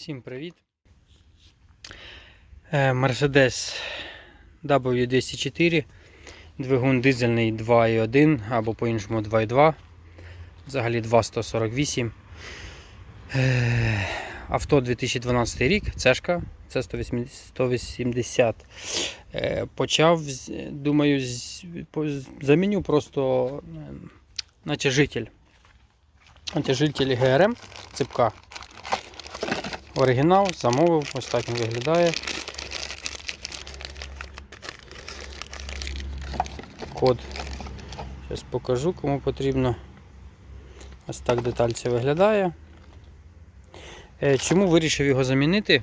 Всім привіт. Е, Mercedes W204, двигун дизельний 2.1 або по-іншому 2.2, взагалі 2.148. Е, Авто 2012 рік, цешка, це 180. 180. Е, Почав, думаю, заміню просто е, натяжитель. Натяжитель ГРМ цепка. Оригінал, замовив, ось так він виглядає. Код. Зараз покажу, кому потрібно. Ось так деталь це виглядає. Е, Чому вирішив його замінити?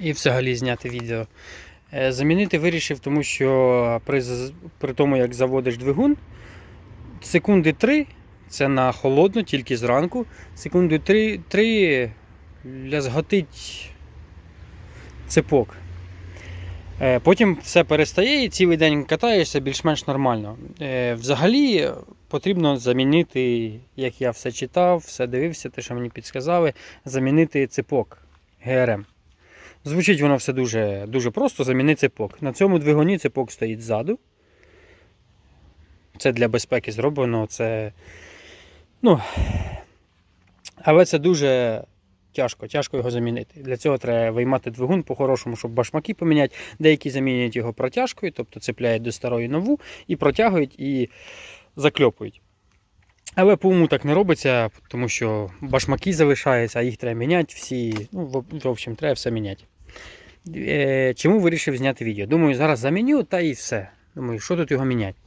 І взагалі зняти відео. Е, Замінити вирішив, тому що при, при тому, як заводиш двигун, секунди 3 це на холодно, тільки зранку. Секунди 3, 3 лязготить цепок. Е, Потім все перестає і цілий день катаєшся більш-менш нормально. Е, Взагалі потрібно замінити, як я все читав, все дивився, те, що мені підсказали, замінити цепок ГРМ. Звучить воно все дуже, дуже просто, заміни цепок. На цьому двигуні цепок стоїть ззаду. Це для безпеки зроблено. Це, ну, але це дуже тяжко, тяжко його замінити. Для цього треба виймати двигун по-хорошому, щоб башмаки поміняти. Деякі замінюють його протяжкою, тобто цепляють до старої нову і протягують і закльопують. Але по уму так не робиться, тому що башмаки залишаються, а їх треба міняти всі. Ну, в- общем, треба все міняти. Е, Чому вирішив зняти відео? Думаю, зараз заміню та і все. Думаю, що тут його міняти.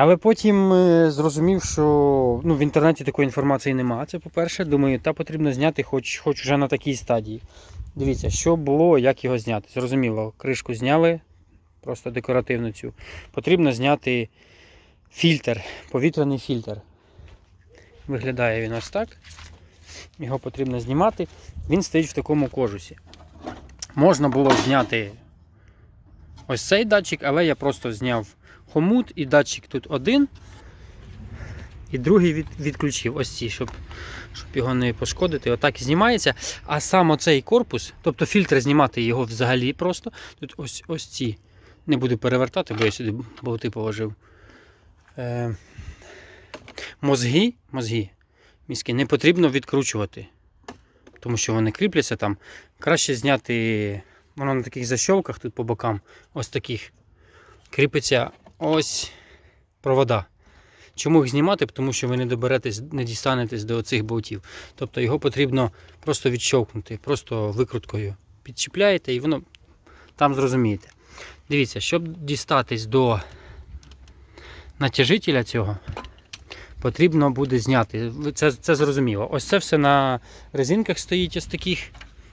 Але потім е, зрозумів, що ну, в інтернеті такої інформації немає. Це по-перше, думаю, та потрібно зняти хоч, хоч вже на такій стадії. Дивіться, що було, як його зняти. Зрозуміло, кришку зняли, просто декоративну цю. Потрібно зняти фільтр, повітряний фільтр. Виглядає він ось так. Його потрібно знімати. Він стоїть в такому кожусі. Можна було зняти ось цей датчик, але я просто зняв хомут і датчик тут один. І другий від, відключив ось ці, щоб, щоб його не пошкодити. Отак і знімається. А сам оцей корпус, тобто фільтр знімати його взагалі просто. Тут ось ось ці. Не буду перевертати, бо я сюди болти положив. Е, мозги, мозги, мізки не потрібно відкручувати. Тому що вони кріпляться там. Краще зняти. Воно на таких защолках тут по бокам, ось таких. Кріпиться ось провода. Чому їх знімати? Тому що ви не доберетесь, не дістанетесь до цих болтів. Тобто його потрібно просто відщовкнути, просто викруткою підчіпляєте і воно там зрозумієте. Дивіться, щоб дістатись до натяжителя цього, потрібно буде зняти. Це, це зрозуміло. Ось це все на резинках стоїть ось таких.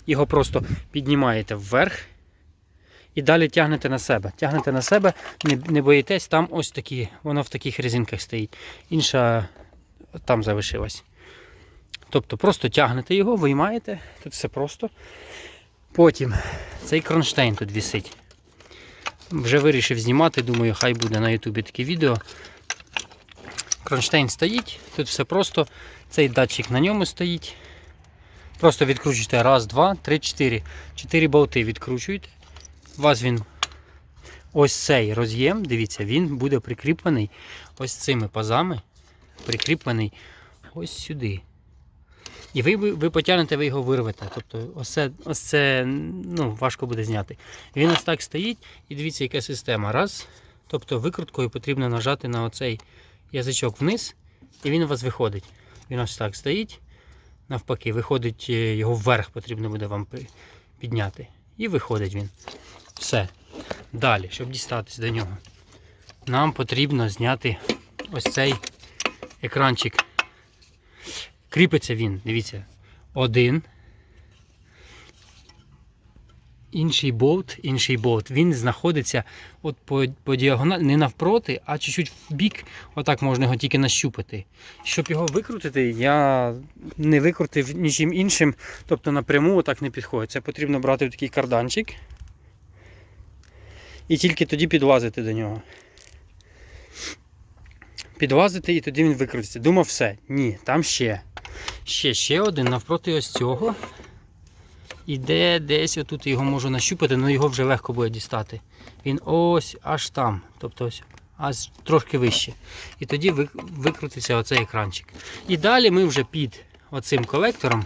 Його просто піднімаєте вверх і далі тягнете на себе. Тягнете на себе, не, не боїтесь, там ось такі, воно в таких резинках стоїть. Інша там залишилась. Тобто просто тягнете його, виймаєте, тут все просто. Потім цей кронштейн тут висить. Вже вирішив знімати, думаю, хай буде на Ютубі таке відео. Кронштейн стоїть, тут все просто. Цей датчик на ньому стоїть. Просто відкручуєте раз, два, три, чотири. Чотири болти відкручуєте. У вас він ось цей роз'єм, дивіться, він буде прикріплений ось цими пазами. Прикріплений ось сюди. І ви, ви потягнете, ви його вирвете. Тобто ось це, ось це ну, важко буде зняти. Він ось так стоїть, і дивіться, яка система. Раз. Тобто викруткою потрібно нажати на оцей язичок вниз, і він у вас виходить. Він ось так стоїть. Навпаки, виходить е, його вверх, потрібно буде вам підняти. І виходить він. Все. Далі, щоб дістатися до нього, нам потрібно зняти ось цей екранчик. Кріпиться він, дивіться, один. Інший болт, інший болт, він знаходиться от по, по діагоналі, не навпроти, а чуть-чуть в. Отак можна його тільки нащупати. Щоб його викрутити, я не викрутив нічим іншим, тобто напряму отак не підходить. Це потрібно брати такий карданчик і тільки тоді підлазити до нього. Підлазити і тоді він викрутиться. Думав, все. Ні, там ще. ще, ще один навпроти ось цього. Іде десь отут його можу нащупати, але його вже легко буде дістати. Він ось аж там. Тобто ось аж трошки вище. І тоді викрутиться оцей екранчик. І далі ми вже під оцим колектором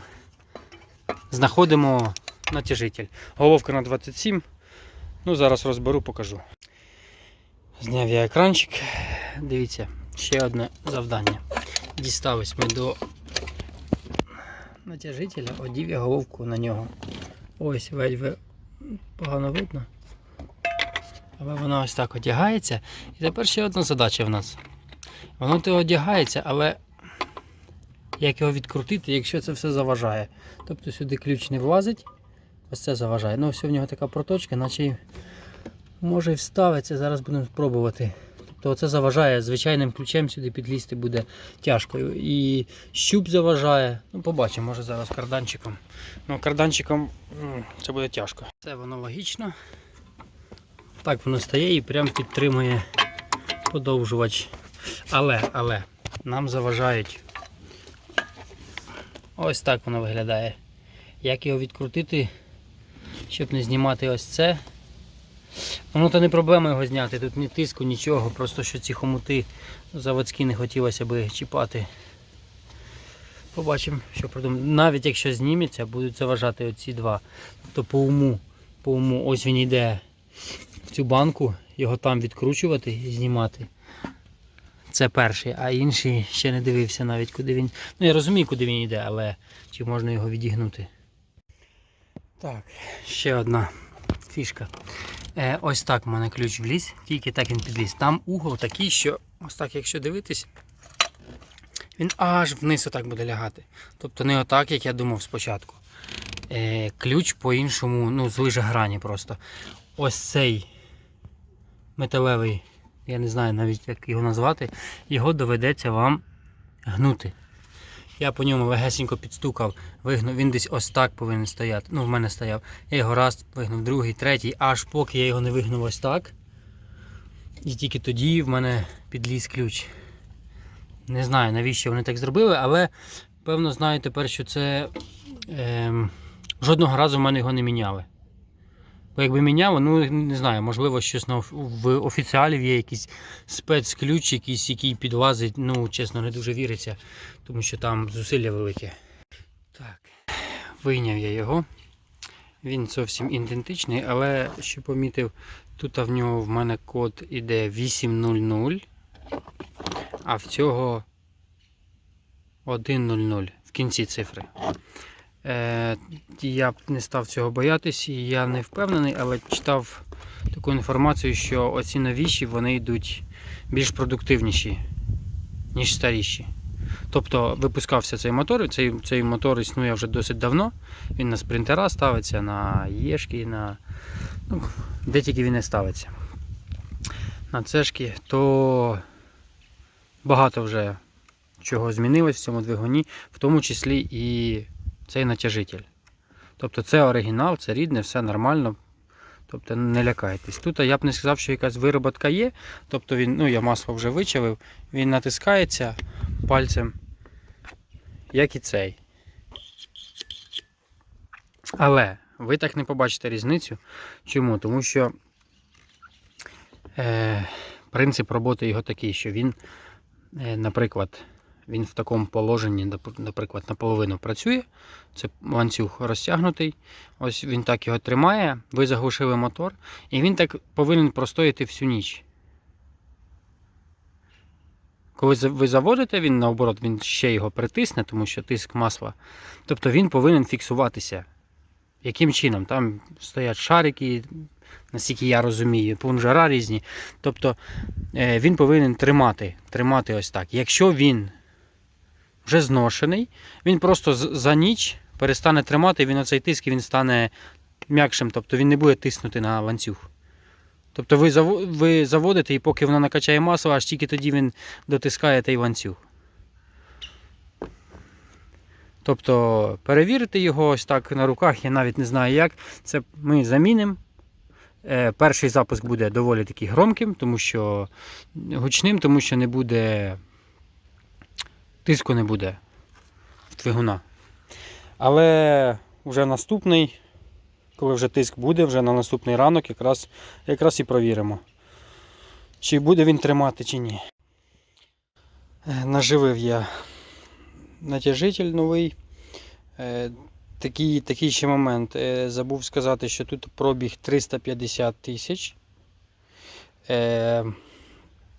знаходимо натяжитель. Головка на 27. Ну, зараз розберу, покажу. Зняв я екранчик. Дивіться, ще одне завдання. Дістались ми до натяжителя, одів я головку на нього. Ось ледь ви- погано видно. Але вона ось так одягається. І тепер ще одна задача в нас. Воно то одягається, але як його відкрутити, якщо це все заважає. Тобто сюди ключ не влазить, ось це заважає. Ну, ось в нього така проточка, наче може і вставиться. Зараз будемо спробувати. Тобто це заважає звичайним ключем сюди підлізти буде тяжко. І щуп заважає. Ну, побачимо, може зараз карданчиком. Ну, карданчиком це буде тяжко. Це воно логічно. Так воно стає і прям підтримує подовжувач. Але, але, нам заважають. Ось так воно виглядає. Як його відкрутити, щоб не знімати ось це. Воно то не проблема його зняти, тут ні тиску, нічого, просто що ці хомути заводські не хотілося би чіпати. Побачимо, що придумаємо. Навіть якщо зніметься, будуть заважати оці два. Тобто по уму, по уму, ось він йде в цю банку, його там відкручувати і знімати. Це перший, а інший ще не дивився навіть куди він. Ну я розумію, куди він йде, але чи можна його відігнути. Так, ще одна фішка. Е, ось так в мене ключ вліз, тільки так він підліз. Там угол такий, що ось так, якщо дивитись, він аж вниз отак буде лягати. Тобто не отак, як я думав спочатку. Е, ключ по-іншому, ну, злиже грані просто. Ось цей металевий, я не знаю навіть як його назвати, його доведеться вам гнути. Я по ньому легесенько підстукав, вигнув, він десь ось так повинен стояти. Ну, в мене стояв. Я його раз вигнув, другий, третій, аж поки я його не вигнув ось так. І тільки тоді в мене підліз ключ. Не знаю, навіщо вони так зробили, але певно знаю тепер, що це ем, жодного разу в мене його не міняли. Бо якби міняли, ну не знаю, можливо, щось в офіціалів є якийсь спецключ, якийсь, який підлазить, ну, чесно, не дуже віриться, тому що там зусилля велике. Так, вийняв я його. Він зовсім ідентичний, але що помітив, тут в нього в мене код іде 800, а в цього 100 в кінці цифри. Е, я б не став цього боятись, і я не впевнений, але читав таку інформацію, що оці новіші вони йдуть більш продуктивніші, ніж старіші. Тобто випускався цей мотор, цей, цей мотор існує вже досить давно. Він на спринтера ставиться, на Єшки, на. Ну, де тільки він не ставиться. На цешки, то багато вже чого змінилось в цьому двигуні, в тому числі і цей натяжитель. Тобто це оригінал, це рідне, все нормально. Тобто не лякайтесь. Тут я б не сказав, що якась вироботка є. Тобто він, ну я масло вже вичавив, він натискається пальцем, як і цей. Але ви так не побачите різницю. Чому? Тому що е, принцип роботи його такий, що він, е, наприклад, він в такому положенні, наприклад, наполовину працює. Це ланцюг розтягнутий. Ось він так його тримає. Ви заглушили мотор, і він так повинен простояти всю ніч. Коли ви заводите, він наоборот, він ще його притисне, тому що тиск масла. Тобто він повинен фіксуватися. Яким чином? Там стоять шарики, наскільки я розумію, пунжара різні. Тобто е, він повинен тримати, тримати ось так. Якщо він вже зношений, він просто за ніч перестане тримати, він оцей тиск він стане м'якшим, тобто він не буде тиснути на ланцюг. Тобто ви, ви заводите, і поки воно накачає масло, аж тільки тоді він дотискає той ланцюг. Тобто перевірити його ось так на руках, я навіть не знаю як. Це ми замінимо. Е, Перший запуск буде доволі таки громким, тому що гучним, тому що не буде тиску не буде. двигуна. Але вже наступний, коли вже тиск буде, вже на наступний ранок якраз, якраз і провіримо, чи буде він тримати, чи ні. Е, Наживив я натяжитель новий. Е, Такий, такий ще момент. Е, Забув сказати, що тут пробіг 350 тисяч.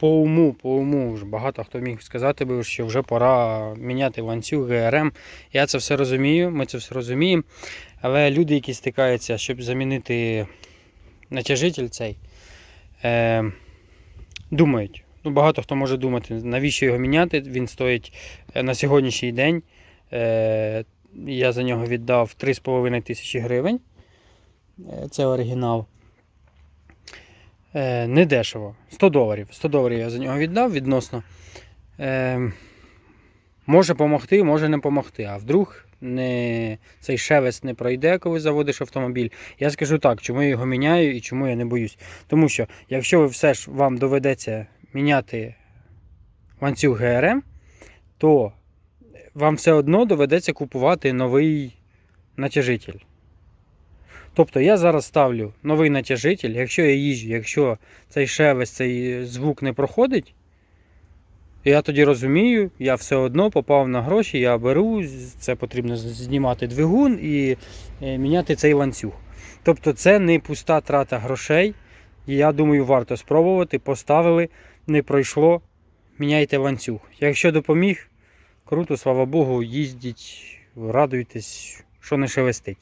По уму, по уму, вже багато хто міг сказати, би, що вже пора міняти ланцюг ГРМ. Я це все розумію, ми це все розуміємо. Але люди, які стикаються, щоб замінити натяжитель цей, е, думають. Ну, багато хто може думати, навіщо його міняти. Він стоїть е, на сьогоднішній день. Е, я за нього віддав 3,5 тисячі гривень. Е, Це оригінал. Е, Не дешево. 100 доларів. 100 доларів я за нього віддав відносно. Е, Може допомогти, може не допомогти. А вдруг не, цей шелест не пройде, коли заводиш автомобіль. Я скажу так, чому я його міняю і чому я не боюсь. Тому що, якщо ви все ж вам доведеться міняти ланцюг ГРМ, то вам все одно доведеться купувати новий натяжитель. Тобто я зараз ставлю новий натяжитель, якщо я їжджу, якщо цей шелест, цей звук не проходить, я тоді розумію, я все одно попав на гроші, я беру, це потрібно знімати двигун і е, міняти цей ланцюг. Тобто це не пуста трата грошей. І я думаю, варто спробувати. Поставили, не пройшло, міняйте ланцюг. Якщо допоміг, круто, слава Богу, їздіть, радуйтесь, що не шелестить.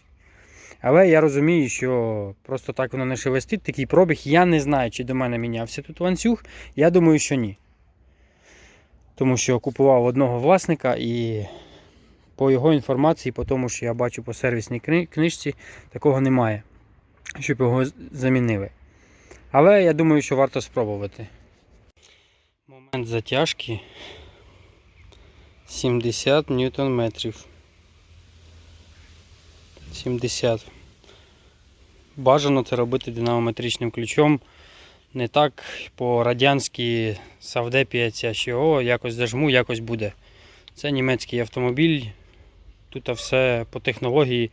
Але я розумію, що просто так воно не шелестить, такий пробіг. Я не знаю, чи до мене мінявся тут ланцюг. Я думаю, що ні. Тому що купував одного власника і по його інформації, по тому, що я бачу по сервісній книжці, такого немає, щоб його замінили. Але я думаю, що варто спробувати. Момент затяжки 70 ньютон метрів. 70. Бажано це робити динамометричним ключом. Не так по-радянськи савдепіється, що о, якось зажму, якось буде. Це німецький автомобіль. Тут все по технології.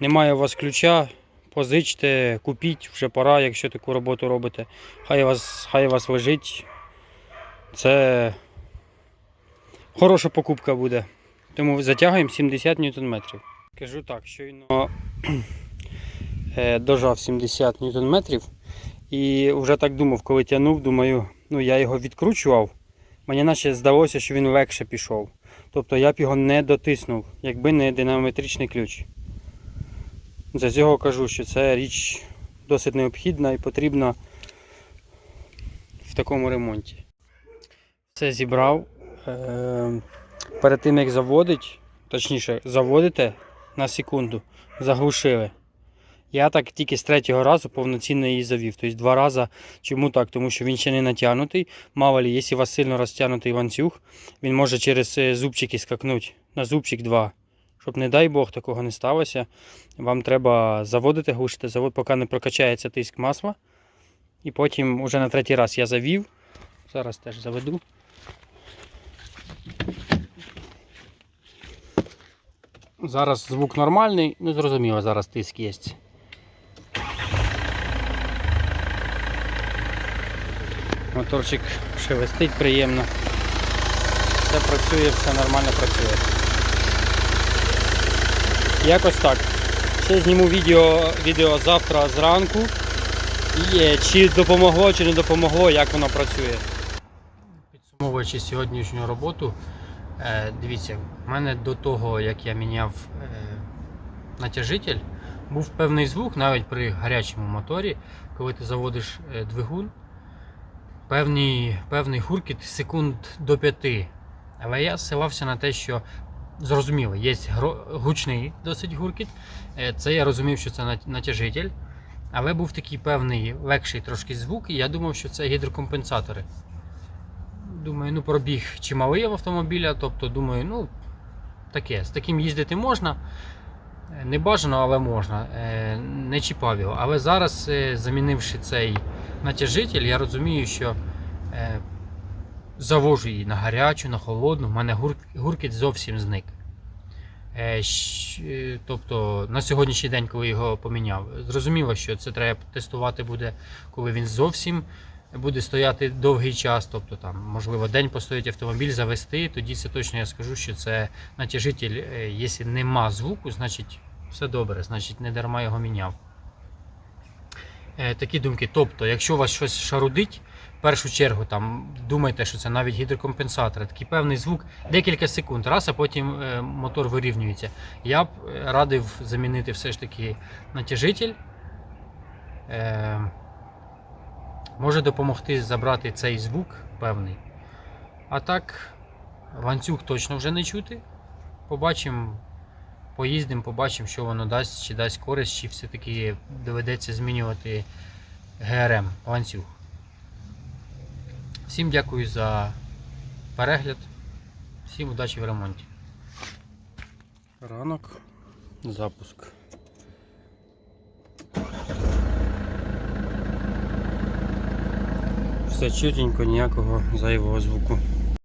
Немає у вас ключа, позичте, купіть, вже пора, якщо таку роботу робите. Хай у вас, хай вас лежить. Це хороша покупка буде. Тому затягуємо 70 Нм. Кажу так, щойно е, дожав 70 Нм. І вже так думав, коли тягнув, думаю, ну я його відкручував. Мені наче здалося, що він легше пішов. Тобто я б його не дотиснув, якби не динамометричний ключ. За цього кажу, що це річ досить необхідна і потрібна в такому ремонті. Все зібрав. Е, Перед тим як заводить, точніше, заводите на секунду, заглушили. Я так тільки з третього разу повноцінно її завів. Тобто два рази. Чому так? Тому що він ще не натягнутий. Мало лі, якщо у вас сильно розтягнутий ланцюг, він може через е, зубчики скакнути на зубчик 2. Щоб, не дай Бог, такого не сталося. Вам треба заводити, глушити завод, поки не прокачається тиск масла. І потім уже на третій раз я завів. Зараз теж заведу. Зараз звук нормальний, ну зрозуміло, зараз тиск є. Моторчик шелестить приємно. Все працює, все нормально працює. Якось так. Ще зніму відео, відео завтра зранку. І е, чи допомогло, чи не допомогло, як воно працює. Підсумовуючи сьогоднішню роботу, дивіться, в мене до того, як я міняв е, натяжитель, був певний звук навіть при гарячому моторі, коли ти заводиш е, двигун, певний, певний гуркіт секунд до 5. Але я ссилався на те, що зрозуміло, є гучний досить гуркіт. Е, Це я розумів, що це натяжитель. Але був такий певний легший трошки звук, і я думав, що це гідрокомпенсатори. Думаю, ну пробіг чималий в автомобіля, тобто думаю, ну таке, з таким їздити можна. Е, Не бажано, але можна. Е, Не чіпав його. Але зараз, е, замінивши цей натяжитель, я розумію, що завожу її на гарячу, на холодну, в мене гур- гуркіт зовсім зник. Тобто на сьогоднішній день, коли його поміняв, зрозуміло, що це треба тестувати буде, коли він зовсім буде стояти довгий час. Тобто там, можливо, день постоїть автомобіль, завести. Тоді це точно я скажу, що це натяжитель, е, якщо нема звуку, значить все добре, значить не дарма його міняв. Е, Такі думки. Тобто, якщо у вас щось шарудить, в першу чергу там думайте, що це навіть гідрокомпенсатор, такий певний звук, декілька секунд, раз, а потім е, мотор вирівнюється. Я б радив замінити все ж таки натяжитель. Може допомогти забрати цей звук певний. А так, ланцюг точно вже не чути. Побачимо, поїздимо, побачимо, що воно дасть, чи дасть користь, чи все-таки доведеться змінювати ГРМ ланцюг. Всім дякую за перегляд. Всім удачі в ремонті. Ранок, запуск. Все чутенько, ніякого зайвого звуку.